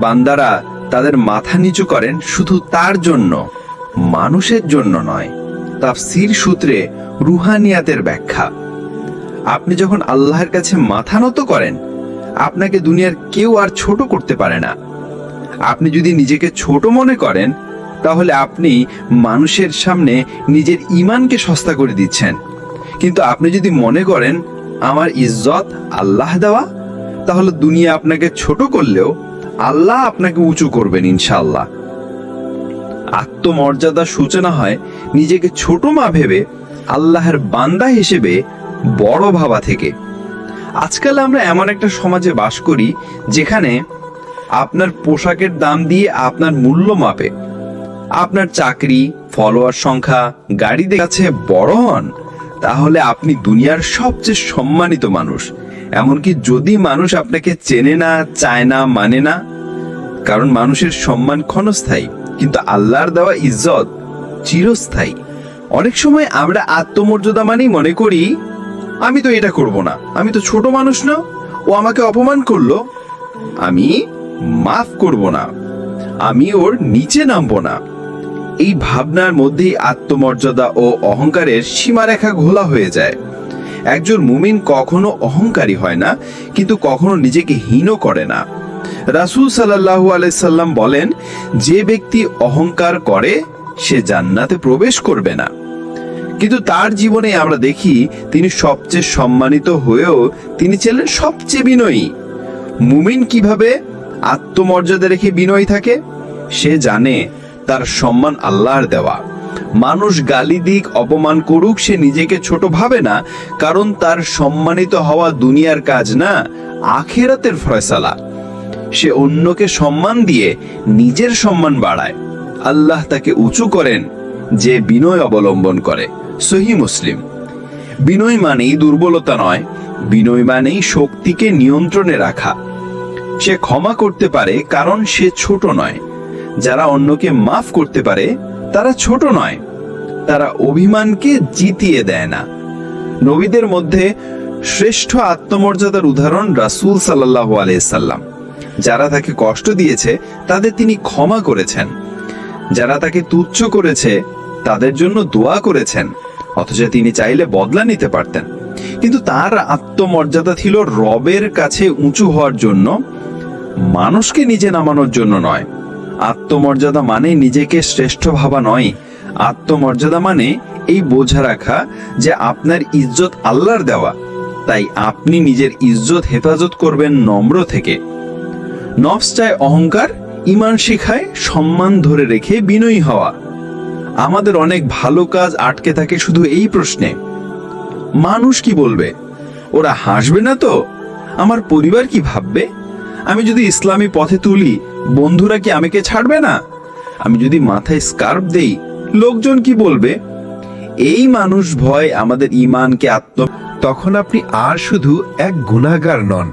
বান্দারা তাদের মাথা নিচু করেন শুধু তার জন্য, মানুষের জন্য নয়। তাফসির সূত্রে রুহানিয়াতের ব্যাখ্যা। আপনি যখন আল্লাহর কাছে মাথা নত করেন, আপনাকে দুনিয়ার কেউ আর ছোট করতে পারে না। আপনি যদি নিজেকে ছোট মনে করেন, তাহলে আপনি মানুষের সামনে নিজের ইমানকে সস্তা করে দিচ্ছেন। কিন্তু আপনি যদি মনে করেন, আমার ইজ্জত আল্লাহ দেওয়া, তাহলে দুনিয়া আপনাকে ছোট করলেও আল্লাহ আপনাকে উঁচু করবেন ইনশাল্লাহ আত্মমর্যাদার সূচনা হয় নিজেকে ছোট মা ভেবে, আল্লাহর বান্দা হিসেবে, বড় ভাবা থেকে। আজকাল আমরা এমন একটা সমাজে বাস করি, যেখানে আপনার পোশাকের দাম দিয়ে আপনার মূল্য মাপে। আপনার চাকরি, ফলোয়ার সংখ্যা গাড়িদের কাছে বড় হন, তাহলে আপনি দুনিয়ার সবচেয়ে সম্মানিত মানুষ। এমনকি যদি মানুষ আপনাকে চেনে না, চায় না মানে না, কারণ মানুষের সম্মান ক্ষণস্থায়ী, কিন্তু আল্লাহর দেওয়া ইজ্জত চিরস্থায়ী। অনেক সময় আমরা আত্মমর্যাদা মানেই মনে করি, আমি তো এটা করব না, আমি তো ছোট মানুষ না, ও আমাকে অপমান করল, আমি মাফ করব না, আমি ওর নিচে নামবো না। এই ভাবনার মধ্যেই আত্মমর্যাদা ও অহংকারের সীমারেখা ঘোলা হয়ে যায়। একজন মুমিন কখনো অহংকারী হয় না, কিন্তু কখনো নিজেকে হীন করে না। রাসূল সাল্লাল্লাহু আলাইসাল্লাম বলেন, যে ব্যক্তি অহংকার করে, সে জান্নাতে প্রবেশ করবে না। কিন্তু তার জীবনে আমরা দেখি, তিনি সবচেয়ে সম্মানিত হয়েও তিনি ছিলেন সবচেয়ে বিনয়ী। মুমিন কীভাবে আত্মমর্যাদা রেখে বিনয়ী থাকে? সে জানে তার সম্মান আল্লাহর দেওয়া। মানুষ গালি দিক, অপমান করুক, সে নিজেকে ছোট ভাবে না, কারণ তার সম্মানিত হওয়া দুনিয়ার কাজ না, আখেরাতের ফয়সালা। সে অন্যকে সম্মান দিয়ে নিজের সম্মান বাড়ায়। আল্লাহ তাকে উঁচু করেন, যে বিনয় অবলম্বন করে। সহি মুসলিম। বিনয় মানেই দুর্বলতা নয়, বিনয় মানেই শক্তিকে নিয়ন্ত্রণে রাখা। সে ক্ষমা করতে পারে, কারণ সে ছোট নয়। যারা অন্যকে মাফ করতে পারে তারা ছোট নয়। তারা অভিমানকে জিতিয়ে দেয় না। নবীদের মধ্যে শ্রেষ্ঠ আত্মমর্যাদার উদাহরণ রাসূল সাল্লাহ আলাইহি সাল্লাম। যারা তাকে কষ্ট দিয়েছে, তাদের তিনি ক্ষমা করেছেন। যারা তাকে তুচ্ছ করেছে, তাদের জন্য দোয়া করেছেন, অথচ তিনি চাইলে বদলা নিতে পারতেন। কিন্তু তার আত্মমর্যাদা ছিল রবের কাছে উঁচু হওয়ার জন্য, মানুষকে নিজে নামানোর জন্য নয়। আত্মমর্যাদা মানে নিজেকে শ্রেষ্ঠ ভাবা নয়। আত্মমর্যাদা মানে এই বোঝা রাখা যে আপনার ইজ্জত আল্লাহর দেওয়া। তাই আপনি নিজের ইজ্জত হেফাজত করবেন নম্র থেকে। নফস চায় অহংকার ইমান শিখায় সম্মান ধরে রেখে বিনয়ী হওয়া। আমাদের অনেক ভালো কাজ আটকে থাকে শুধু এই প্রশ্নে। মানুষ কি বলবে? ওরা হাসবে না তো? আমার পরিবার কি ভাববে? আমি যদি ইসলামী পথে তুলি বন্ধুরা কি আমাকে ছাড়বে না? আমি যদি মাথায় স্কার্ফ দেই, লোকজন কি বলবে? এই মানুষ ভয় আমাদের ইমানকে আত্ম তখন আপনি আর শুধু এক গুণাগার নন।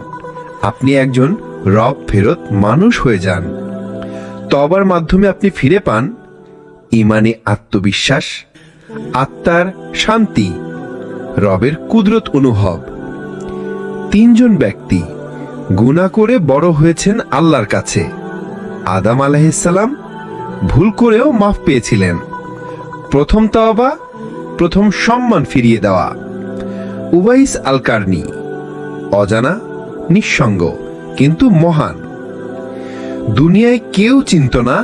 আপনি একজন রব ফেরত মানুষ হয়ে যান। তবার মাধ্যমে আপনি ফিরে পান। ইমানে আত্মবিশ্বাস, আত্মার শান্তি, রবের কুদরত অনুভব। তিনজন ব্যক্তি গুণা করে বড় হয়েছেন আল্লাহর কাছে। আদাম আলাহিসাল্লাম ভুল করেও মাফ পেয়েছিলেন। প্রথম তাওবা, প্রথম সম্মান ফিরিয়ে দেওয়া। উবাইস আল কার্নি অজানা, নিঃসঙ্গ, কিন্তু মহান। দুনিয়ায় কেউ চিনত না,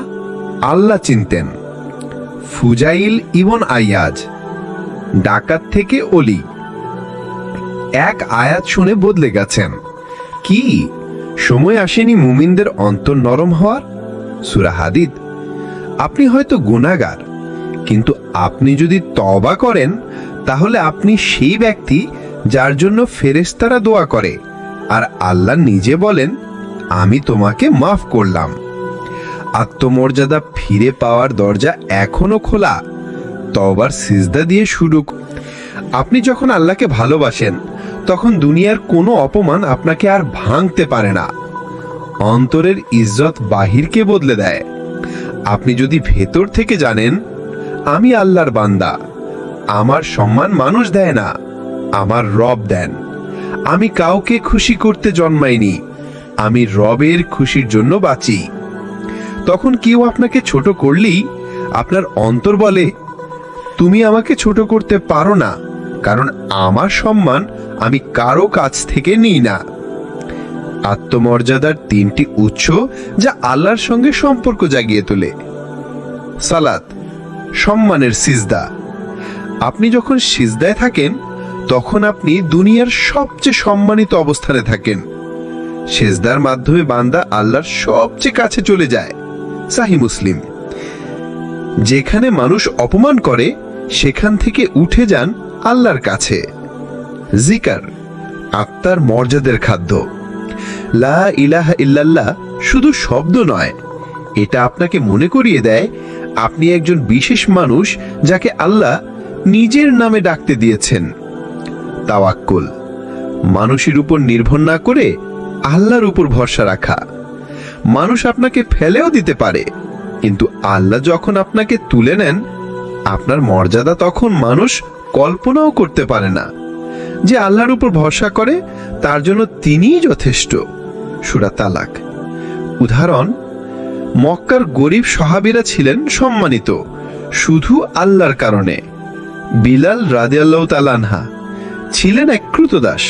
আল্লাহ চিনতেন। ফুজাইল ইবন আয়াজ ডাকাত থেকে অলি। এক আয়াত শুনে বদলে গেছেন। কি? সময় আসেনি মুমিনদের অন্তর নরম হওয়ার? সুরা হাদিদ। আপনি হয়তো গুনাগার কিন্তু আপনি যদি তবা করেন, তাহলে আপনি সেই ব্যক্তি যার জন্য ফেরেস্তারা দোয়া করে। আর আল্লাহ নিজে বলেন, আমি তোমাকে মাফ করলাম। আত্মমর্যাদা ফিরে পাওয়ার দরজা এখনও খোলা। তবার সিজদা দিয়ে শুরু আপনি যখন আল্লাহকে ভালোবাসেন তখন দুনিয়ার কোনো অপমান আপনাকে আর ভাঙতে পারে না। অন্তরের ইজ্জত বাহিরকে বদলে দেয়। আপনি যদি ভেতর থেকে জানেন, আমি আল্লাহর বান্দা, আমার সম্মান মানুষ দেয় না, আমার রব দেন। আমি কাউকে খুশি করতে জন্মাইনি, আমি রবের খুশির জন্য বাঁচি। তখন কেউ আপনাকে ছোট করলেই আপনার অন্তর বলে, তুমি আমাকে ছোট করতে পারো না, কারণ আমার সম্মান আমি কারও কাছ থেকে নিই না। আত্মমর্যাদার তিনটি উৎস যা আল্লাহর সঙ্গে সম্পর্ক জাগিয়ে তোলে। সালাত, সম্মানের সিজদা। আপনি যখন সিজদায় থাকেন, তখন আপনি দুনিয়ার সবচেয়ে সম্মানিত অবস্থানে থাকেন। সেজদার মাধ্যমে বান্দা আল্লাহর সবচেয়ে কাছে চলে যায়, সাহি মুসলিম। যেখানে মানুষ অপমান করে, সেখান থেকে উঠে যান আল্লাহর কাছে। জিকার, আত্মার মর্যাদের খাদ্য। লা ইলাহা ইল্লাল্লাহ শুধু শব্দ নয়, এটা আপনাকে মনে করিয়ে দেয়, আপনি একজন বিশেষ মানুষ যাকে আল্লাহ নিজের নামে ডাকতে দিয়েছেন। তাওয়াক্কুল, মানুষের উপর নির্ভর না করে আল্লাহর উপর ভরসা রাখা। মানুষ আপনাকে ফেলেও দিতে পারে, কিন্তু আল্লাহ যখন আপনাকে তুলে নেন, আপনার মর্যাদা তখন মানুষ কল্পনাও করতে পারে না। যে আল্লাহর উপর ভরসা করে, তার জন্য তিনিই যথেষ্ট। সুরা তালাক। উদাহরণ, মক্কার গরিব সাহাবীরা ছিলেন সম্মানিত, শুধু আল্লাহর কারণে। বিলাল রাদিয়াল্লাহু তালানহা ছিলেন এক ক্রুতদাস।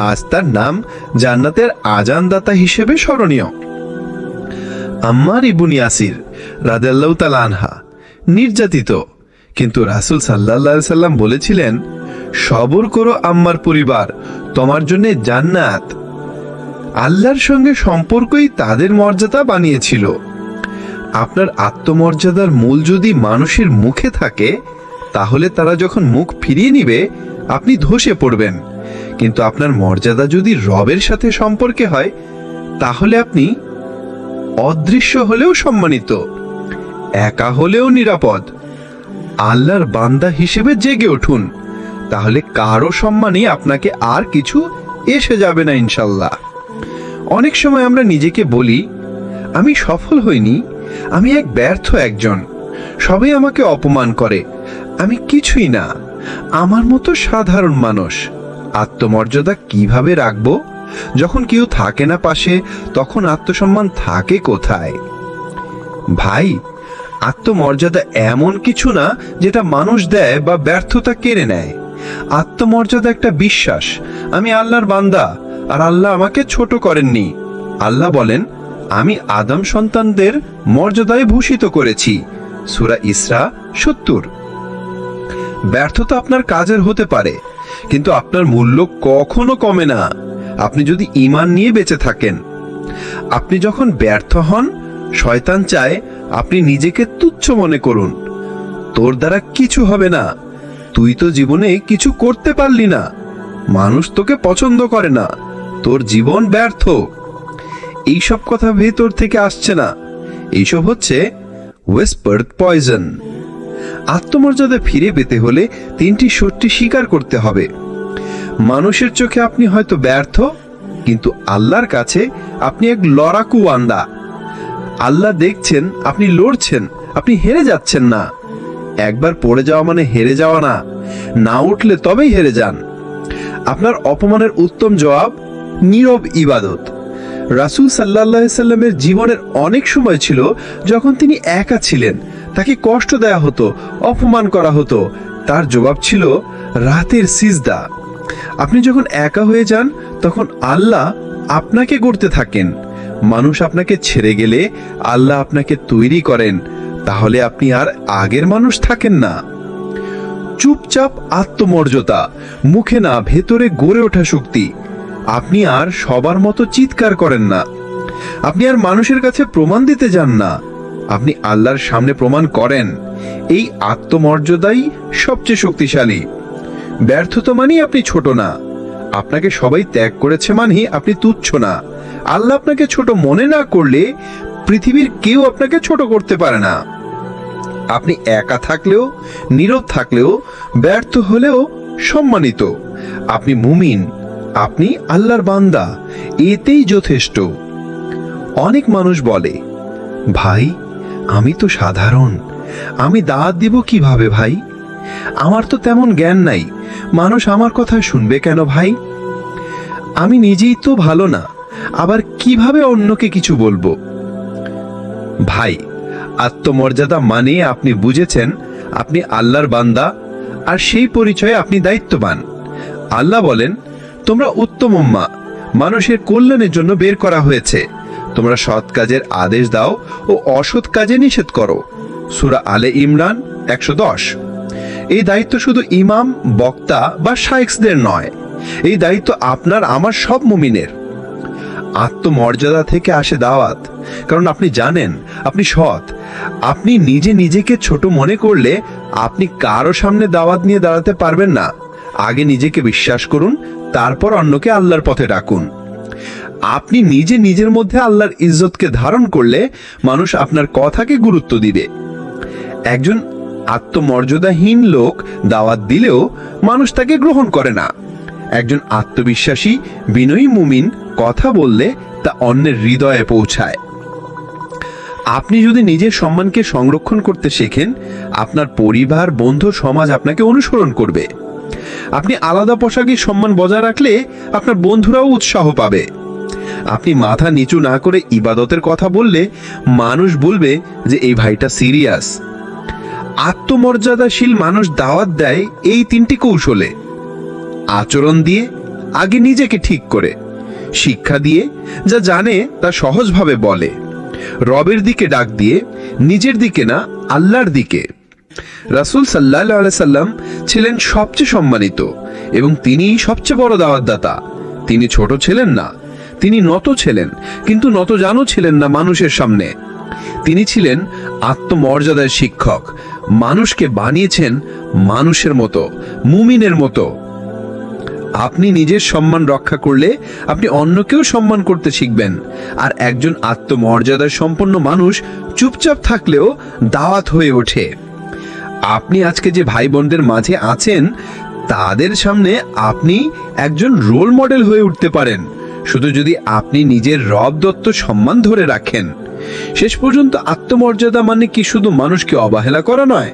আজ তার নাম জান্নাতের আজানদাতা হিসেবে স্মরণীয়। আম্মার ইবুন ইয়াসির রাদিয়াল্লাহু তাআলা আনহা নির্যাতিত, কিন্তু রাসূল আলাইহি সাল্লাম বলেছিলেন সবর করো আম্মার পরিবার, তোমার জন্য জান্নাত। আল্লাহর সঙ্গে সম্পর্কই তাদের মর্যাদা বানিয়েছিল। আপনার আত্মমর্যাদার মূল যদি মানুষের মুখে থাকে, তাহলে তারা যখন মুখ ফিরিয়ে নিবে, আপনি ধসে পড়বেন। কিন্তু আপনার মর্যাদা যদি রবের সাথে সম্পর্কে হয়, তাহলে আপনি অদৃশ্য হলেও সম্মানিত, একা হলেও নিরাপদ। আল্লাহর বান্দা হিসেবে জেগে উঠুন। তাহলে কারও সম্মানে আপনাকে আর কিছু এসে যাবে না ইনশাল্লাহ। অনেক সময় আমরা নিজেকে বলি, আমি সফল হইনি, আমি এক ব্যর্থ একজন, সবাই আমাকে অপমান করে, আমি কিছুই না, আমার মতো সাধারণ মানুষ, আত্মমর্যাদা কীভাবে রাখব? যখন কেউ থাকে না পাশে, তখন আত্মসম্মান থাকে কোথায়? ভাই, আত্মমর্যাদা এমন কিছু না, যেটা মানুষ দেয় বা ব্যর্থতা কেড়ে নেয়। আত্মমর্যাদা একটা বিশ্বাস। আমি আল্লাহর বান্দা, আর আল্লাহ আমাকে ছোট করেননি। আল্লাহ বলেন, আমি আদম সন্তানদের মর্যাদায় ভূষিত করেছি। সুরা ইসরা সত্তর। ব্যর্থতা আপনার কাজের হতে পারে, কিন্তু আপনার মূল্য কখনো কমে না। আপনি যদি ইমান নিয়ে বেঁচে থাকেন, আপনি যখন ব্যর্থ হন, শয়তান চায় আপনি নিজেকে তুচ্ছ মনে করুন। তোর দ্বারা কিছু হবে না। তুই তো জীবনে কিছু করতে পারলি না। মানুষ তোকে পছন্দ করে না। তোর জীবন ব্যর্থ। এইসব কথা ভেতর থেকে আসছে না। এইসব হচ্ছে ওয়েস্পার্ড পয়জন আত্মমর্যাদা ফিরে পেতে হলে তিনটি সত্যি স্বীকার করতে হবে। মানুষের চোখে আপনি হয়তো ব্যর্থ, কিন্তু আল্লাহর কাছে আপনি এক লড়াকু আন্দা। আল্লাহ দেখছেন, আপনি লড়ছেন, আপনি হেরে যাচ্ছেন না। একবার পড়ে যাওয়া মানে হেরে যাওয়া না। না উঠলে তবেই হেরে যান। আপনার অপমানের উত্তম জবাব, নীরব ইবাদত। রাসূল সাল্লাহ সাল্লামের জীবনের অনেক সময় ছিল যখন তিনি একা ছিলেন। তাকে কষ্ট দেয়া হতো, অপমান করা হতো। তার জবাব ছিল, রাতের সিজদা। আপনি যখন একা হয়ে যান, তখন আল্লাহ আপনাকে গড়তে থাকেন। মানুষ আপনাকে ছেড়ে গেলে আল্লাহ আপনাকে তৈরি করেন। তাহলে আপনি আর আগের মানুষ থাকেন না। চুপচাপ আত্মমর্যাদা, মুখে না, ভেতরে গড়ে ওঠা শক্তি। আপনি আর সবার মতো চিৎকার করেন না। আপনি আর মানুষের কাছে প্রমাণ দিতে যান না। আপনি আল্লাহর সামনে প্রমাণ করেন। এই আত্মমর্যাদাই সবচেয়ে শক্তিশালী। ব্যর্থতা মানেই আপনি ছোট না। আপনাকে সবাই ত্যাগ করেছে মানেই আপনি তুচ্ছ না। আল্লাহ আপনাকে ছোট মনে না করলে পৃথিবীর কেউ আপনাকে ছোট করতে পারে না। আপনি একা থাকলেও, নীরব থাকলেও, ব্যর্থ হলেও সম্মানিত। আপনি মুমিন, আপনি আল্লাহর বান্দা, এতেই যথেষ্ট। অনেক মানুষ বলে, ভাই, আমি তো সাধারণ, আমি দাঁত দিব কীভাবে ভাই? আমার তো তেমন জ্ঞান নাই, মানুষ আমার কথা শুনবে কেন ভাই? আমি নিজেই তো ভালো না, আবার কীভাবে অন্যকে কিছু বলব? ভাই আত্মমর্যাদা মানে আপনি বুঝেছেন আপনি আল্লাহর বান্দা, আর সেই পরিচয়ে আপনি দায়িত্ববান। আল্লাহ বলেন, তোমরা উত্তম উম্মা, মানুষের কল্যাণের জন্য বের করা হয়েছে। তোমরা সৎ কাজের আদেশ দাও ও অসৎ কাজে নিষেধ করো। সুরা আলে ইমরান একশো দশ। এই দায়িত্ব শুধু ইমাম, বক্তা বা শাইখসদের নয়। এই দায়িত্ব আপনার, আমার সব মুমিনের। আত্মমর্যাদা থেকে আসে দাওয়াত। কারণ আপনি জানেন, আপনি সৎ। আপনি নিজে নিজেকে ছোট মনে করলে আপনি কারও সামনে দাওয়াত নিয়ে দাঁড়াতে পারবেন না। আগে নিজেকে বিশ্বাস করুন, তারপর অন্যকে আল্লাহর পথে ডাকুন। আপনি নিজে নিজের মধ্যে আল্লাহর ইজ্জতকে ধারণ করলে মানুষ আপনার কথাকে গুরুত্ব দিবে। একজন আত্মমর্যাদাহীন লোক দাওয়াত দিলেও মানুষ তাকে গ্রহণ করে না। একজন আত্মবিশ্বাসী, বিনয়ী মুমিন কথা বললে তা অন্যের হৃদয়ে পৌঁছায়। আপনি যদি নিজের সম্মানকে সংরক্ষণ করতে শেখেন, আপনার পরিবার, বন্ধু, সমাজ আপনাকে অনুসরণ করবে। আপনি আলাদা পোশাকে সম্মান বজায় রাখলে আপনার বন্ধুরাও উৎসাহ পাবে। আপনি মাথা নিচু না করে ইবাদতের কথা বললে মানুষ বলবে যে, এই ভাইটা সিরিয়াস। আত্মমর্যাদাশীল মানুষ দাওয়াত দেয় এই তিনটি কৌশলে। আচরণ দিয়ে আগে নিজেকে ঠিক করে, শিক্ষা দিয়ে যা জানে তা সহজভাবে বলে। রবের দিকে ডাক দিয়ে নিজের দিকে না, আল্লাহর দিকে। রাসূল সাল্লাহ সাল্লাম ছিলেন সবচেয়ে সম্মানিত এবং তিনিই সবচেয়ে বড় দাওয়াতদাতা। তিনি ছোট ছিলেন না, তিনি নত ছিলেন, কিন্তু নত জানো ছিলেন না মানুষের সামনে। তিনি ছিলেন আত্মমর্যাদার শিক্ষক, মানুষকে বানিয়েছেন মানুষের মতো, মুমিনের মতো। আপনি নিজের সম্মান রক্ষা করলে আপনি অন্যকেও সম্মান করতে শিখবেন। আর একজন আত্মমর্যাদার সম্পন্ন মানুষ চুপচাপ থাকলেও দাওয়াত হয়ে ওঠে। আপনি আজকে যে ভাই বোনদের মাঝে আছেন, তাদের সামনে আপনি একজন রোল মডেল হয়ে উঠতে পারেন। শুধু যদি আপনি নিজের রব দত্ত সম্মান ধরে রাখেন। শেষ পর্যন্ত আত্মমর্যাদা মানে কি শুধু মানুষকে অবহেলা করা নয়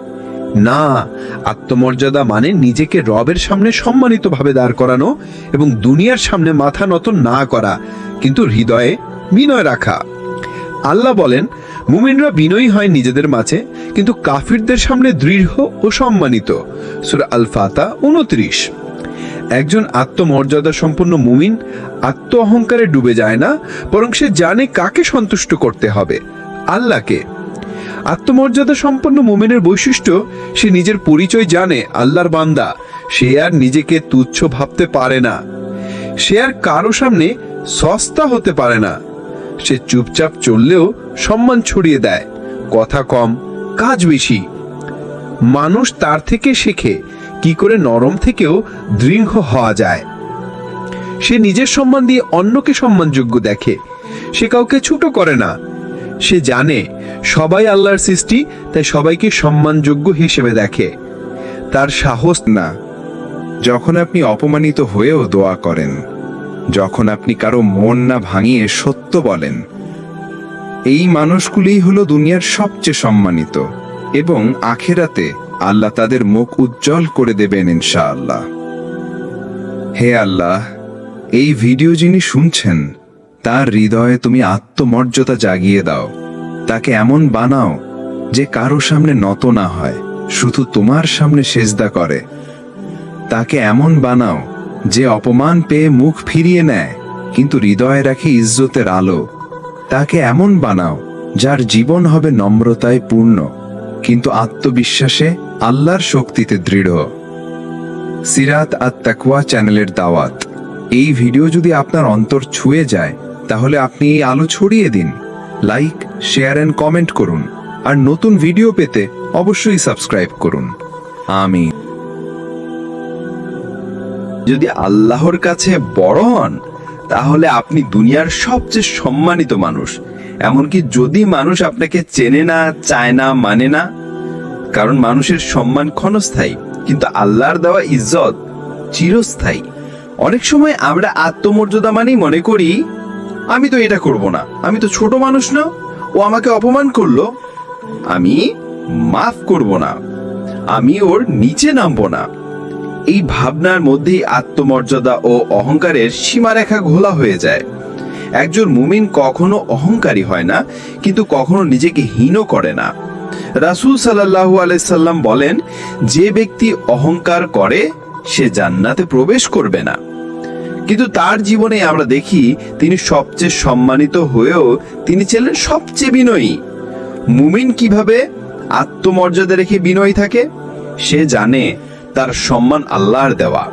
না, আত্মমর্যাদা মানে নিজেকে রবের সামনে সম্মানিতভাবে দাঁড় করানো এবং দুনিয়ার সামনে মাথা নত না করা, কিন্তু হৃদয়ে বিনয় রাখা। আল্লাহ বলেন, মুমিনরা বিনয়ী হয় নিজেদের মাঝে, কিন্তু কাফিরদের সামনে দৃঢ় ও সম্মানিত। সুরা আল ফাতা উনত্রিশ। একজন আত্মমর্যাদা সম্পন্ন মুমিন আত্ম অহংকারে ডুবে যায় না, বরং সে জানে কাকে সন্তুষ্ট করতে হবে, আল্লাহকে। আত্মমর্যাদা সম্পন্ন মুমিনের বৈশিষ্ট্য, সে নিজের পরিচয় জানে আল্লাহর বান্দা, সে আর নিজেকে তুচ্ছ ভাবতে পারে না। সে আর কারও সামনে সস্তা হতে পারে না। সে চুপচাপ চললেও সম্মান ছড়িয়ে দেয়, কথা কম, কাজ বেশি। মানুষ তার থেকে শেখে, কি করে নরম থেকেও দৃঢ় হওয়া যায়। সে নিজের সম্মান দিয়ে অন্যকে সম্মানযোগ্য দেখে, সে কাউকে ছোট করে না সে জানে, সবাই আল্লাহর সৃষ্টি, তাই সবাইকে সম্মানযোগ্য হিসেবে দেখে। তার সাহস না। যখন আপনি অপমানিত হয়েও দোয়া করেন, যখন আপনি কারও মন না ভাঙিয়ে সত্য বলেন, এই মানুষগুলিই হলো দুনিয়ার সবচেয়ে সম্মানিত এবং আখেরাতে আল্লাহ তাদের মুখ উজ্জ্বল করে দেবেন ইনশাআল্লাহ। হে আল্লাহ, এই ভিডিও যিনি শুনছেন তার হৃদয়ে তুমি আত্মমর্যাদা জাগিয়ে দাও। তাকে এমন বানাও যে কারও সামনে নত না হয়, শুধু তোমার সামনে সেজদা করে। তাকে এমন বানাও যে অপমান পেয়ে মুখ ফিরিয়ে নেয়, কিন্তু হৃদয়ে রাখে ইজ্জতের আলো। তাকে এমন বানাও যার জীবন হবে নম্রতায় পূর্ণ, কিন্তু আত্মবিশ্বাসে আল্লাহর শক্তিতে দৃঢ়। সিরাত আত তাকওয়া চ্যানেলের দাওয়াত। এই ভিডিও যদি আপনার অন্তর ছুঁয়ে যায় তাহলে আপনি এই আলো ছড়িয়ে দিন লাইক শেয়ার অ্যান্ড কমেন্ট করুন, আর নতুন ভিডিও পেতে অবশ্যই সাবস্ক্রাইব করুন। আমি যদি আল্লাহর কাছে বড় হন, তাহলে আপনি দুনিয়ার সবচেয়ে সম্মানিত মানুষ। এমনকি যদি মানুষ আপনাকে চেনে না, চায় না মানে না, কারণ মানুষের সম্মান ক্ষণস্থায়ী, কিন্তু আল্লাহর দেওয়া ইজ্জত চিরস্থায়ী। অনেক সময় আমরা আত্মমর্যাদা মানেই মনে করি আমি তো এটা করব না। আমি তো ছোট মানুষ না। ও আমাকে অপমান করল। আমি মাফ করব না। আমি ওর নিচে নামবো না। এই ভাবনার মধ্যেই আত্মমর্যাদা ও অহংকারের সীমারেখা ঘোলা হয়ে যায়। একজন মুমিন কখনো অহংকারী হয় না, কিন্তু কখনো নিজেকে হীন করে না। রাসূল সাল্লাল্লাহু আলাইসাল্লাম বলেন, যে ব্যক্তি অহংকার করে, সে জান্নাতে প্রবেশ করবে না। কিন্তু তার জীবনে আমরা দেখি তিনি সবচেয়ে সম্মানিত হয়েও তিনি ছিলেন সবচেয়ে বিনয়ী। মুমিন কীভাবে আত্মমর্যাদা রেখে বিনয়ী থাকে? সে জানে তার সম্মান আল্লাহর দেওয়া।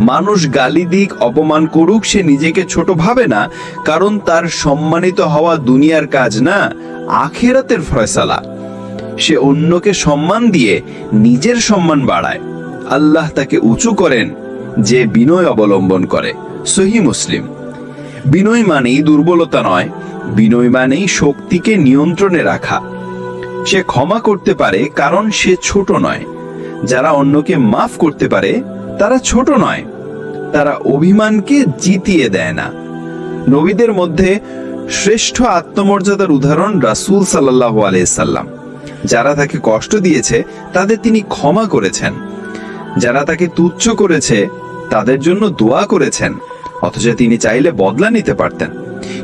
মানুষ গালি দিক, অপমান করুক, সে নিজেকে ছোট ভাবে না, কারণ তার সম্মানিত হওয়া দুনিয়ার কাজ না, আখেরাতের ফয়সালা। সে অন্যকে সম্মান দিয়ে নিজের সম্মান বাড়ায়। আল্লাহ তাকে উঁচু করেন যে বিনয় অবলম্বন করে। সহি মুসলিম। বিনয় মানেই দুর্বলতা নয়, বিনয় মানেই শক্তিকে নিয়ন্ত্রণে রাখা। সে ক্ষমা করতে পারে কারণ সে ছোট নয়। যারা অন্যকে মাফ করতে পারে, তারা ছোট নয়। তারা অভিমানকে জিতিয়ে দেয় না। নবীদের মধ্যে শ্রেষ্ঠ আত্মমর্যাদার উদাহরণ রাসূল সাল্লাল্লাহু আলাইসাল্লাম যারা তাকে কষ্ট দিয়েছে, তাদের তিনি ক্ষমা করেছেন। যারা তাকে তুচ্ছ করেছে, তাদের জন্য দোয়া করেছেন। অথচ তিনি চাইলে বদলা নিতে পারতেন।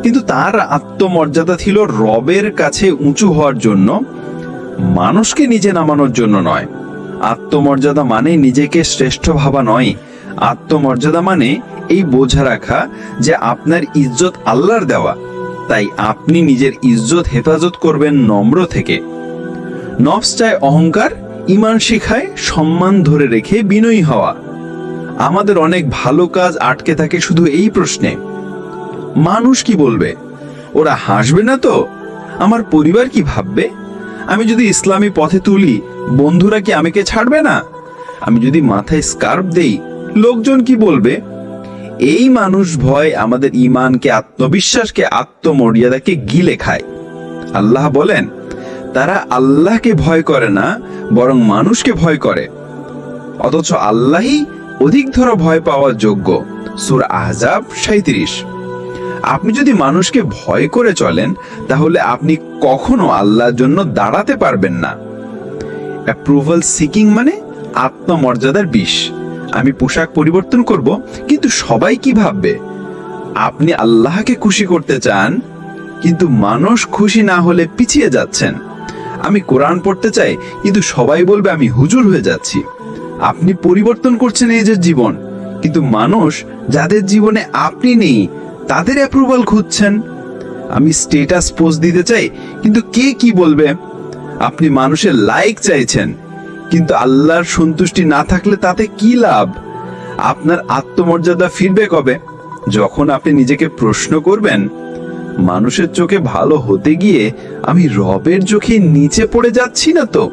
কিন্তু তার আত্মমর্যাদা ছিল রবের কাছে উঁচু হওয়ার জন্য, মানুষকে নিজে নামানোর জন্য নয়। আত্মমর্যাদা মানে নিজেকে শ্রেষ্ঠ ভাবা নয়। আত্মমর্যাদা মানে এই বোঝা রাখা যে আপনার ইজ্জত আল্লাহর দেওয়া। তাই আপনি নিজের ইজ্জত হেফাজত করবেন নম্র থেকে। নফস চায় অহংকার ইমান শিখায় সম্মান ধরে রেখে বিনয়ী হওয়া। আমাদের অনেক ভালো কাজ আটকে থাকে শুধু এই প্রশ্নে। মানুষ কি বলবে? ওরা হাসবে না তো? আমার পরিবার কি ভাববে? আমি যদি ইসলামী পথে তুলি, বন্ধুরা কি আমাকে ছাড়বে না? আমি যদি মাথায় স্কার্ফ দেই, লোকজন কি বলবে? এই মানুষ ভয় আমাদের ইমানকে আত্মবিশ্বাসকে, আত্মমর্যাদাকে গিলে খায়। আল্লাহ বলেন, তারা আল্লাহকে ভয় করে না, বরং মানুষকে ভয় করে। অথচ আল্লাহই অধিকতর ভয় পাওয়ার যোগ্য। সুর আহজাব সাঁত্রিশ আপনি যদি মানুষকে ভয় করে চলেন, তাহলে আপনি কখনো আল্লাহর জন্য দাঁড়াতে পারবেন না। অ্যাপ্রুভাল সিকিং মানে আত্মমর্যাদার বিষ। আমি পোশাক পরিবর্তন করব, কিন্তু সবাই কি ভাববে? আপনি আল্লাহকে খুশি করতে চান, কিন্তু মানুষ খুশি না হলে পিছিয়ে যাচ্ছেন। আমি কোরআন পড়তে চাই, কিন্তু সবাই বলবে আমি হুজুর হয়ে যাচ্ছি। আপনি পরিবর্তন করছেন নিজের জীবন। কিন্তু মানুষ যাদের জীবনে আপনি নেই, তাদের অ্যাপ্রুভাল খুঁজছেন। আমি স্টেটাস পোস্ট দিতে চাই, কিন্তু কে কি বলবে? আপনি মানুষের লাইক চাইছেন, কিন্তু আল্লাহর সন্তুষ্টি না থাকলে তাতে কি লাভ? আপনার আত্মমর্যাদা ফিরবে কবে যখন আপনি নিজেকে প্রশ্ন করবেন, মানুষের চোখে ভালো হতে গিয়ে আমি রবের চোখে নিচে পড়ে যাচ্ছি না তো?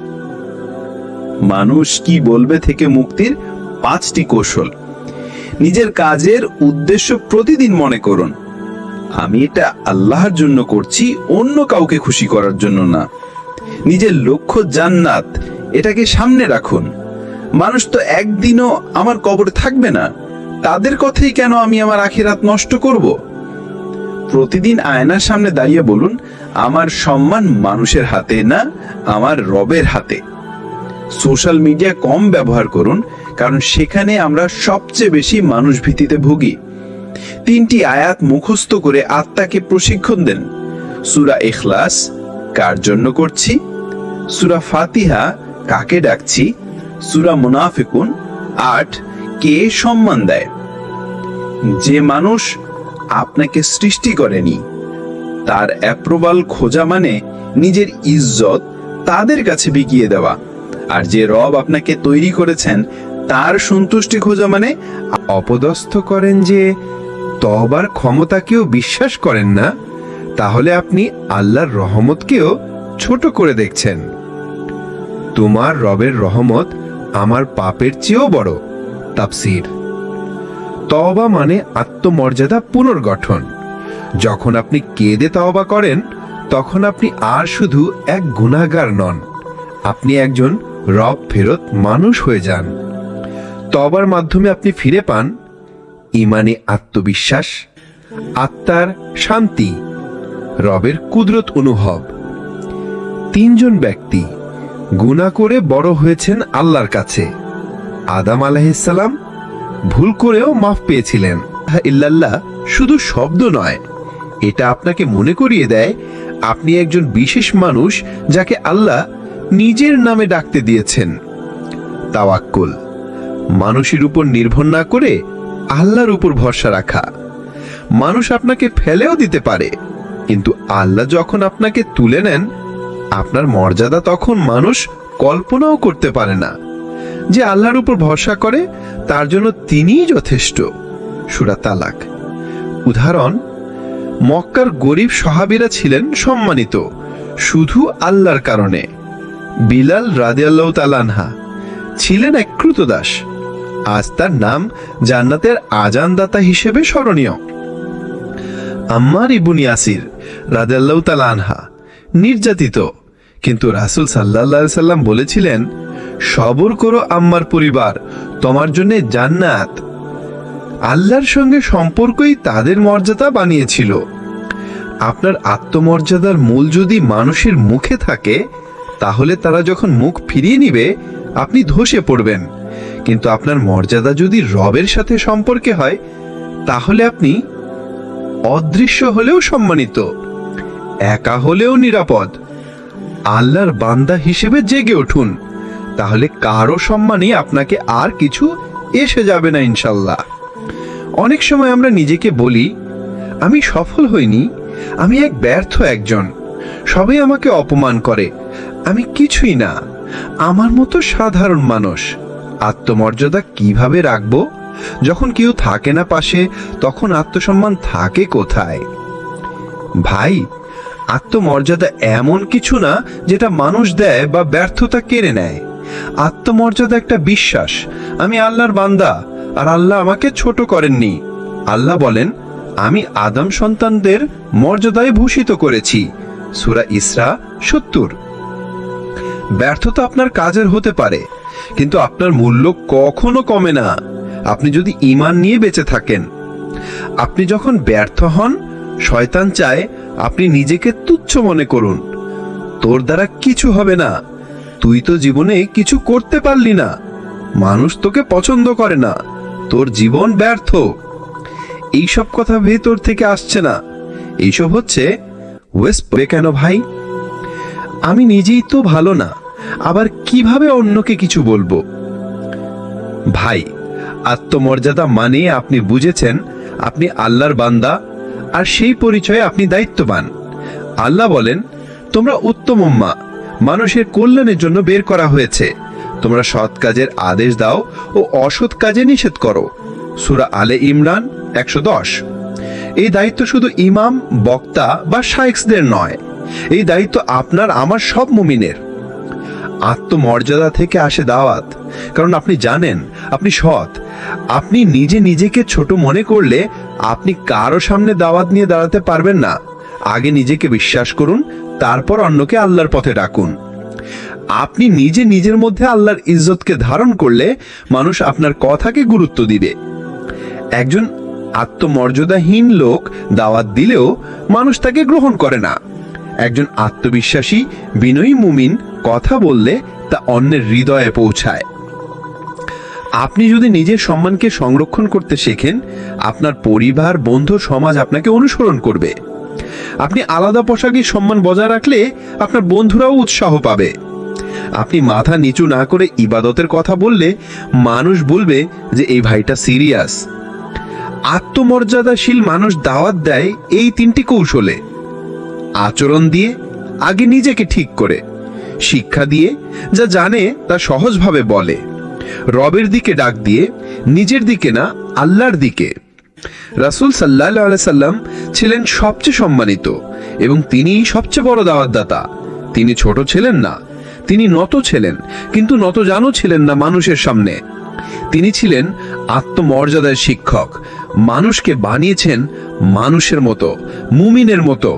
মানুষ কি বলবে থেকে মুক্তির পাঁচটি কৌশল। নিজের কাজের উদ্দেশ্য প্রতিদিন মনে করুন। আমি এটা আল্লাহর জন্য করছি, অন্য কাউকে খুশি করার জন্য না। নিজের লক্ষ্য জান্নাত, এটাকে সামনে রাখুন। মানুষ তো একদিনও আমার কবরে থাকবে না। তাদের কথাই কেন আমি আমার আখিরাত নষ্ট করব? প্রতিদিন আয়নার সামনে দাঁড়িয়ে বলুন, আমার সম্মান মানুষের হাতে না, আমার রবের হাতে। সোশ্যাল মিডিয়া কম ব্যবহার করুন, কারণ সেখানে আমরা সবচেয়ে বেশি মানুষ ভীতিতে ভুগি। তিনটি আয়াত মুখস্থ করে আত্মাকে প্রশিক্ষণ দেন। সুরা এখলাস কার জন্য করছি? সুরা ফাতিহা, কাকে ডাকছি? সুরা মুনাফিকুন, আট, কে সম্মান দেয়? যে মানুষ আপনাকে সৃষ্টি করেনি, তার অ্যাপ্রুভাল খোঁজা মানে নিজের ইজ্জত তাদের কাছে বিকিয়ে দেওয়া। আর যে রব আপনাকে তৈরি করেছেন, তার সন্তুষ্টি খোঁজা মানে অপদস্থ করেন যে তবার ক্ষমতাকেও বিশ্বাস করেন না, তাহলে আপনি আল্লাহর রহমতকেও ছোট করে দেখছেন। তোমার রবের রহমত আমার পাপের চেয়েও বড় তাপসির তওবা মানে আত্মমর্যাদা পুনর্গঠন। যখন আপনি কেঁদে তওবা করেন, তখন আপনি আর শুধু এক গুনাহগার নন, আপনি একজন রব ফেরত মানুষ হয়ে যান। তবার মাধ্যমে আপনি ফিরে পান। ইমানে আত্মবিশ্বাস, আত্মার শান্তি, রবের কুদরত অনুভব। তিনজন ব্যক্তি গুনাহ করে বড় হয়েছেন আল্লাহর কাছে। আদাম আলাইহিসসালাম ভুল করেও মাফ পেয়েছিলেন। ইল্লাল্লাহ শুধু শব্দ নয়, এটা আপনাকে মনে করিয়ে দেয়, আপনি একজন বিশেষ মানুষ যাকে আল্লাহ নিজের নামে ডাকতে দিয়েছেন। তাওয়াক্কুল। মানুষের উপর নির্ভর না করে আল্লাহর উপর ভরসা রাখা। মানুষ আপনাকে ফেলেও দিতে পারে, কিন্তু আল্লাহ যখন আপনাকে তুলে নেন, আপনার মর্যাদা তখন মানুষ কল্পনাও করতে পারে না। যে আল্লাহর উপর ভরসা করে, তার জন্য তিনিই যথেষ্ট। সুরা তালাক। উদাহরণ, মক্কার গরিব সাহাবীরা ছিলেন সম্মানিত, শুধু আল্লাহর কারণে। বিলাল রাদিয়াল্লাহু তালানহা ছিলেন এক ক্রুতদাস। আজ তার নাম জান্নাতের আজানদাতা হিসেবে স্মরণীয়। আম্মার ইবুন ইয়াসির রাদিয়াল্লাহু তাআলা আনহা নির্যাতিত, কিন্তু রাসূল আলাইহি সাল্লাম বলেছিলেন, সবর করো আম্মার পরিবার, তোমার জন্য জান্নাত। আল্লাহর সঙ্গে সম্পর্কই তাদের মর্যাদা বানিয়েছিল। আপনার আত্মমর্যাদার মূল যদি মানুষের মুখে থাকে তাহলে তারা যখন মুখ ফিরিয়ে নিবে, আপনি ধসে পড়বেন। কিন্তু আপনার মর্যাদা যদি রবের সাথে সম্পর্কে হয়, তাহলে আপনি অদৃশ্য হলেও সম্মানিত, একা হলেও নিরাপদ। আল্লাহর বান্দা হিসেবে জেগে উঠুন, তাহলে কারও সম্মানই আপনাকে আর কিছু এসে যাবে না ইনশাল্লাহ অনেক সময় আমরা নিজেকে বলি, আমি সফল হইনি, আমি এক ব্যর্থ একজন, সবাই আমাকে অপমান করে আমি কিছুই না। আমার মতো সাধারণ মানুষ। আত্মমর্যাদা কীভাবে রাখব? যখন কেউ থাকে না পাশে, তখন আত্মসম্মান থাকে কোথায়? ভাই, আত্মমর্যাদা এমন কিছু না যেটা মানুষ দেয় বা ব্যর্থতা কেড়ে নেয়। আত্মমর্যাদা একটা বিশ্বাস। আমি আল্লাহর বান্দা, আর আল্লাহ আমাকে ছোট করেননি। আল্লাহ বলেন, আমি আদম সন্তানদের মর্যাদায় ভূষিত করেছি। সুরা ইসরা সত্তর। ব্যর্থতা আপনার কাজের হতে পারে, কিন্তু আপনার মূল্য কখনো কমে না। আপনি যদি ইমান নিয়ে বেঁচে থাকেন, আপনি যখন ব্যর্থ হন, শয়তান চায় আপনি নিজেকে তুচ্ছ মনে করুন। তোর দ্বারা কিছু হবে না। তুই তো জীবনে কিছু করতে পারলি না। মানুষ তোকে পছন্দ করে না। তোর জীবন ব্যর্থ। এইসব কথা ভেতর থেকে আসছে না। এইসব হচ্ছে ওয়েস্ট কেন ভাই? আমি নিজেই তো ভালো না, আবার কীভাবে অন্যকে কিছু বলব? ভাই, আত্মমর্যাদা মানে আপনি বুঝেছেন, আপনি আল্লাহর বান্দা, আর সেই পরিচয়ে আপনি দায়িত্ববান। আল্লাহ বলেন, তোমরা উত্তম উম্মা, মানুষের কল্যাণের জন্য বের করা হয়েছে। তোমরা সৎ কাজের আদেশ দাও ও অসৎ কাজে নিষেধ করো। সুরা আলে ইমরান একশো দশ। এই দায়িত্ব শুধু ইমাম, বক্তা বা শাইখসদের নয় এই দায়িত্ব আপনার, আমার সব মুমিনের। আত্মমর্যাদা থেকে আসে দাওয়াত। কারণ আপনি জানেন, আপনি সৎ। আপনি নিজে নিজেকে ছোট মনে করলে আপনি কারও সামনে দাওয়াত নিয়ে দাঁড়াতে পারবেন না। আগে নিজেকে বিশ্বাস করুন, তারপর অন্যকে আল্লাহর পথে ডাকুন। আপনি নিজে নিজের মধ্যে আল্লাহর ইজ্জতকে ধারণ করলে মানুষ আপনার কথাকে গুরুত্ব দিবে। একজন আত্মমর্যাদাহীন লোক দাওয়াত দিলেও মানুষ তাকে গ্রহণ করে না। একজন আত্মবিশ্বাসী, বিনয়ী মুমিন কথা বললে তা অন্যের হৃদয়ে পৌঁছায়। আপনি যদি নিজের সম্মানকে সংরক্ষণ করতে শেখেন, আপনার পরিবার, বন্ধু, সমাজ আপনাকে অনুসরণ করবে। আপনি আলাদা পোশাকে সম্মান বজায় রাখলে আপনার বন্ধুরাও উৎসাহ পাবে। আপনি মাথা নিচু না করে ইবাদতের কথা বললে মানুষ বলবে যে, এই ভাইটা সিরিয়াস। আত্মমর্যাদাশীল মানুষ দাওয়াত দেয় এই তিনটি কৌশলে। আচরণ দিয়ে আগে নিজেকে ঠিক করে, শিক্ষা দিয়ে যা জানে তা সহজভাবে বলে। রবের দিকে ডাক দিয়ে নিজের দিকে না, আল্লাহর দিকে। রাসূল আলাইহি সাল্লাম ছিলেন সবচেয়ে সম্মানিত এবং তিনিই সবচেয়ে বড় দাওয়াতদাতা। তিনি ছোট ছিলেন না, তিনি নত ছিলেন, কিন্তু নত জানো ছিলেন না মানুষের সামনে। তিনি ছিলেন আত্মমর্যাদার শিক্ষক, মানুষকে বানিয়েছেন মানুষের মতো, মুমিনের মতো।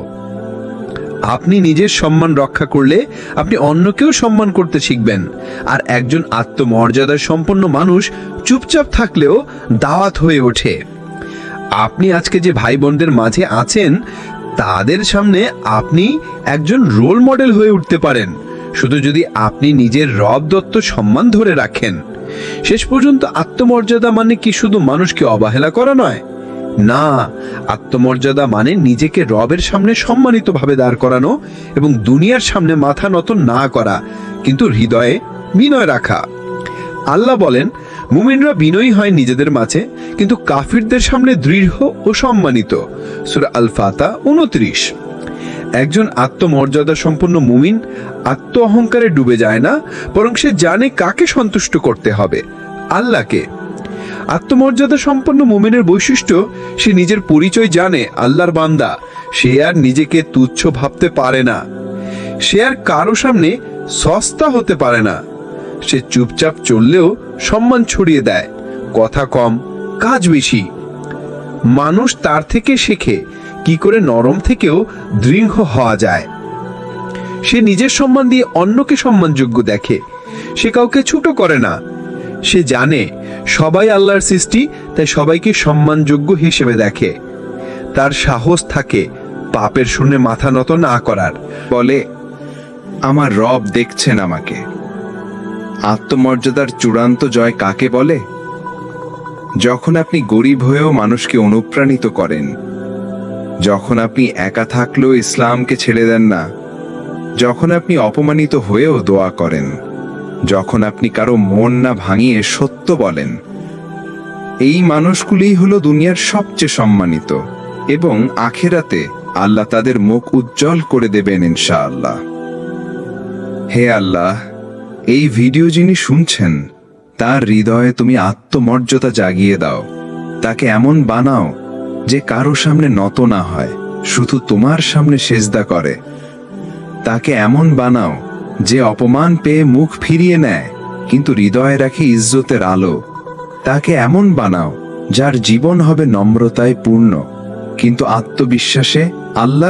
আপনি নিজের সম্মান রক্ষা করলে আপনি অন্যকেও সম্মান করতে শিখবেন। আর একজন আত্মমর্যাদার সম্পন্ন মানুষ চুপচাপ থাকলেও দাওয়াত হয়ে ওঠে। আপনি আজকে যে ভাই বোনদের মাঝে আছেন, তাদের সামনে আপনি একজন রোল মডেল হয়ে উঠতে পারেন। শুধু যদি আপনি নিজের রব দত্ত সম্মান ধরে রাখেন। শেষ পর্যন্ত আত্মমর্যাদা মানে কি শুধু মানুষকে অবহেলা করা নয় না, আত্মমর্যাদা মানে নিজেকে রবের সামনে সম্মানিতভাবে দাঁড় করানো এবং দুনিয়ার সামনে মাথা নত না করা, কিন্তু হৃদয়ে বিনয় রাখা। আল্লাহ বলেন, মুমিনরা বিনয়ী হয় নিজেদের মাঝে, কিন্তু কাফিরদের সামনে দৃঢ় ও সম্মানিত। সূরা আল ফাতা উনত্রিশ। একজন আত্মমর্যাদা সম্পন্ন মুমিন আত্ম অহংকারে ডুবে যায় না, বরং সে জানে কাকে সন্তুষ্ট করতে হবে, আল্লাহকে। আত্মমর্যাদা সম্পন্ন মুমিনের বৈশিষ্ট্য, সে নিজের পরিচয় জানে আল্লাহর বান্দা, সে আর নিজেকে তুচ্ছ ভাবতে পারে না। সে আর কারও সামনে সস্তা হতে পারে না। সে চুপচাপ চললেও সম্মান ছড়িয়ে দেয়, কথা কম, কাজ বেশি। মানুষ তার থেকে শেখে, কি করে নরম থেকেও দৃঢ় হওয়া যায়। সে নিজের সম্মান দিয়ে অন্যকে সম্মানযোগ্য দেখে, সে কাউকে ছোট করে না সে জানে, সবাই আল্লাহর সৃষ্টি, তাই সবাইকে সম্মানযোগ্য হিসেবে দেখে। তার সাহস থাকে পাপের শুনে মাথা নত না করার। বলে, আমার রব দেখছেন আমাকে। আত্মমর্যাদার চূড়ান্ত জয় কাকে বলে? যখন আপনি গরিব হয়েও মানুষকে অনুপ্রাণিত করেন, যখন আপনি একা থাকলেও ইসলামকে ছেড়ে দেন না, যখন আপনি অপমানিত হয়েও দোয়া করেন যখন আপনি কারও মন না ভাঙিয়ে সত্য বলেন। এই মানুষগুলিই হলো দুনিয়ার সবচেয়ে সম্মানিত এবং আখেরাতে আল্লাহ তাদের মুখ উজ্জ্বল করে দেবেন ইনশাআল্লাহ। হে আল্লাহ, এই ভিডিও যিনি শুনছেন, তার হৃদয়ে তুমি আত্মমর্যাদা জাগিয়ে দাও। তাকে এমন বানাও যে কারও সামনে নত না হয়, শুধু তোমার সামনে সেজদা করে। তাকে এমন বানাও যে অপমান পেয়ে মুখ ফিরিয়ে নেয়, কিন্তু হৃদয়ে রাখে ইজ্জতের আলো। তাকে এমন বানাও, যার জীবন হবে নম্রতায় পূর্ণ। কিন্তু আত্মবিশ্বাসে আল্লাহ